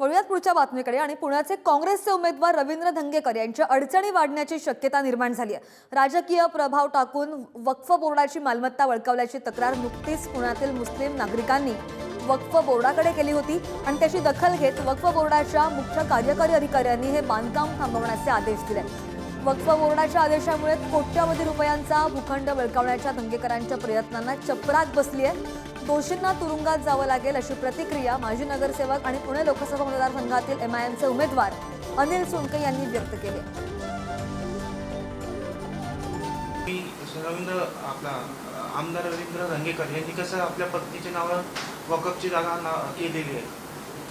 वळूयात पुढच्या बातमीकडे. आणि पुण्याचे काँग्रेसचे उमेदवार रवींद्र धंगेकर यांच्या अडचणी वाढण्याची शक्यता निर्माण झाली आहे. राजकीय प्रभाव टाकून वक्फ बोर्डाची मालमत्ता वळकावल्याची तक्रार नुकतीच पुण्यातील मुस्लिम नागरिकांनी वक्फ बोर्डाकडे केली होती. आणि त्याची दखल घेत वक्फ बोर्डाच्या मुख्य कार्यकारी अधिकाऱ्यांनी हे बांधकाम थांबवण्याचे आदेश दिले. वक्फ बोर्डाच्या आदेशामुळे कोट्यवधी रुपयांचा भूखंड वळकावण्याच्या दंगेकरांच्या प्रयत्नांना चपराक बसली आहे. दोषींना तुरुंगात जावं लागेल अशी प्रतिक्रिया माजी नगरसेवक आणि पुणे लोकसभा मतदारसंघातील एमआयएमचे उमेदवार अनिल सोनके यांनी व्यक्त केले. मी रवींद्र आपला आमदार रवींद्र रंगेकर यांनी कसं आपल्या पत्नीच्या नावावर वकफची जागा ना केलेली आहे.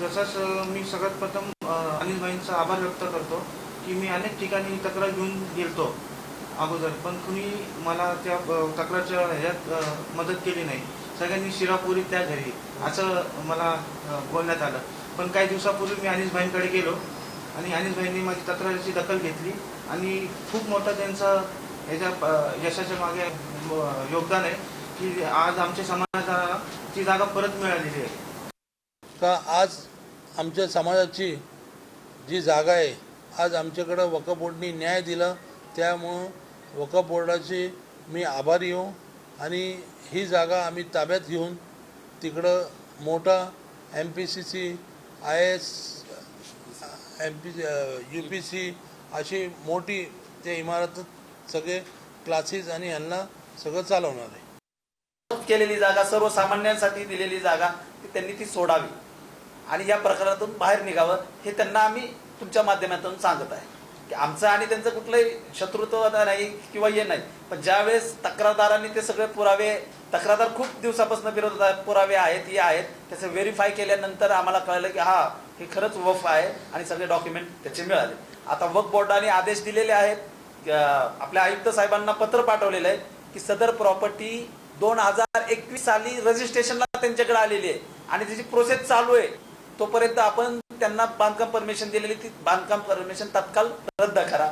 तसंच मी सगळ्यात प्रथम अनिल भाईंचा आभार व्यक्त करतो. की मी अनेक ठिकाणी तक्रार घेऊन गेलतो अगोदर पण कुणी मला त्या तक्रारच्या ह्याच्यात मदत केली नाही. सगळ्यांनी शिरापुरी त्या घरी असं मला बोलण्यात आलं. पण काही दिवसापूर्वी मी अनिसभाईंकडे गेलो आणि अनिसभाईंनी माझी तक्रारीची दखल घेतली आणि खूप मोठा त्यांचा ह्याच्या यशाच्या मागे योगदान आहे की आज आमच्या समाजाला ती जागा परत मिळालेली आहे. का आज आमच्या समाजाची जी जागा आहे आज आमच्याकडं वकफ बोर्डनी न्याय दिला त्यामुळं वकफ बोर्डाची मी आभारी हो. आणि ही जागा आम्ही ताब्यात घेऊन तिकडं मोठा M P C C I S M P U P C अशी मोठी त्या इमारतीत सगळे क्लासेस आणि यांना सगळं चालवणार आहे. केलेली जागा सर्वसामान्यांसाठी दिलेली जागा त्यांनी ती सोडावी. आणि या प्रकारातून बाहेर निघावं हे त्यांना आम्ही तुमच्या माध्यमातून सांगत आहे. की आमचं आणि त्यांचं कुठलंही शत्रुत्व नाही किंवा हे नाही. पण ज्यावेळेस तक्रारदारांनी ते सगळे पुरावे तक्रारदार खूप दिवसापासून विरोध होता पुरावे आहेत हे आहेत त्याचं व्हेरीफाय केल्यानंतर आम्हाला कळलं की हा हे खरंच वफ आहे आणि सगळे डॉक्युमेंट त्याचे मिळाले. आता वफ बोर्डाने आदेश दिलेले आहेत आपल्या आयुक्त साहेबांना पत्र पाठवलेलं आहे की सदर प्रॉपर्टी दोन हजार एकवीस साली रजिस्ट्रेशनला त्यांच्याकडे आलेली आहे आणि त्याची प्रोसेस चालू आहे. तोपर्यंत आपण त्यांना बांधकाम परमिशन दिलेली ती बांधकाम परमिशन तत्काळ रद्द करा.